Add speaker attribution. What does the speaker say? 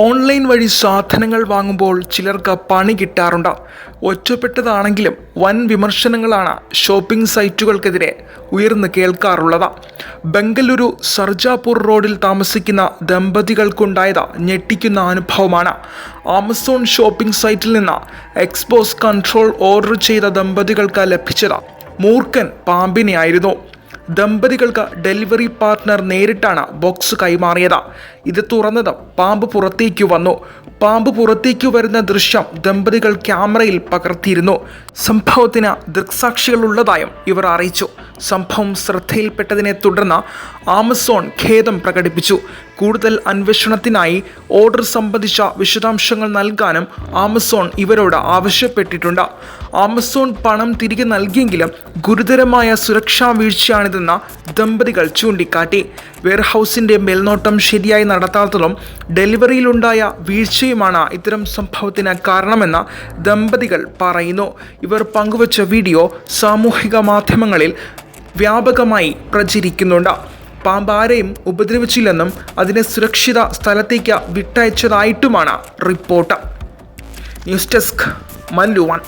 Speaker 1: Online വഴി സാധനങ്ങൾ വാങ്ങുമ്പോൾ ചിലർക്ക് പണി കിട്ടാറുണ്ട്. ഒറ്റപ്പെട്ടതാണെങ്കിലും വൻ വിമർശനങ്ങളാണ് ഷോപ്പിംഗ് സൈറ്റുകൾക്കെതിരെ ഉയർന്നു കേൾക്കാറുള്ളത്. ബംഗളൂരു സർജാപൂർ റോഡിൽ താമസിക്കുന്ന ദമ്പതികൾക്കുണ്ടായത് ഞെട്ടിക്കുന്ന അനുഭവമാണ്. ആമസോൺ ഷോപ്പിംഗ് സൈറ്റിൽ നിന്ന് എക്സ്പോസ് കൺട്രോൾ ഓർഡർ ചെയ്ത ദമ്പതികൾക്ക് ലഭിച്ചത് മൂർഖൻ പാമ്പിനെയായിരുന്നു. ദമ്പതികൾക്ക് ഡെലിവറി പാർട്ട്ണർ നേരിട്ടാണ് ബോക്സ് കൈമാറിയത്. ഇത് തുറന്നത് പാമ്പ് പുറത്തേക്ക് വന്നു. പാമ്പ് പുറത്തേക്ക് വരുന്ന ദൃശ്യം ദമ്പതികൾ ക്യാമറയിൽ പകർത്തിയിരുന്നു. സംഭവത്തിന് ദൃക്സാക്ഷികളുള്ളതായും ഇവർ അറിയിച്ചു. സംഭവം ശ്രദ്ധയിൽപ്പെട്ടതിനെ തുടർന്ന് ആമസോൺ ഖേദം പ്രകടിപ്പിച്ചു. കൂടുതൽ അന്വേഷണത്തിനായി ഓർഡർ സംബന്ധിച്ച വിശദാംശങ്ങൾ നൽകാനും ആമസോൺ ഇവരോട് ആവശ്യപ്പെട്ടിട്ടുണ്ട്. ആമസോൺ പണം തിരികെ നൽകിയെങ്കിലും ഗുരുതരമായ സുരക്ഷാ വീഴ്ചയാണിതെന്ന് ദമ്പതികൾ ചൂണ്ടിക്കാട്ടി. വെയർഹൌസിന്റെ മേൽനോട്ടം ശരിയായി നടത്താത്തതും ഡെലിവറിയിലുണ്ടായ വീഴ്ചയുമാണ് ഇത്തരം സംഭവത്തിന് കാരണമെന്ന് ദമ്പതികൾ പറയുന്നു. ഇവർ പങ്കുവച്ച വീഡിയോ സാമൂഹിക മാധ്യമങ്ങളിൽ വ്യാപകമായി പ്രചരിക്കുന്നുണ്ട്. പാമ്പാരെയും ഉപദ്രവിച്ചില്ലെന്നും അതിനെ സുരക്ഷിത സ്ഥലത്തേക്ക് വിട്ടയച്ചതായിട്ടുമാണ് report. News desk Mallu one.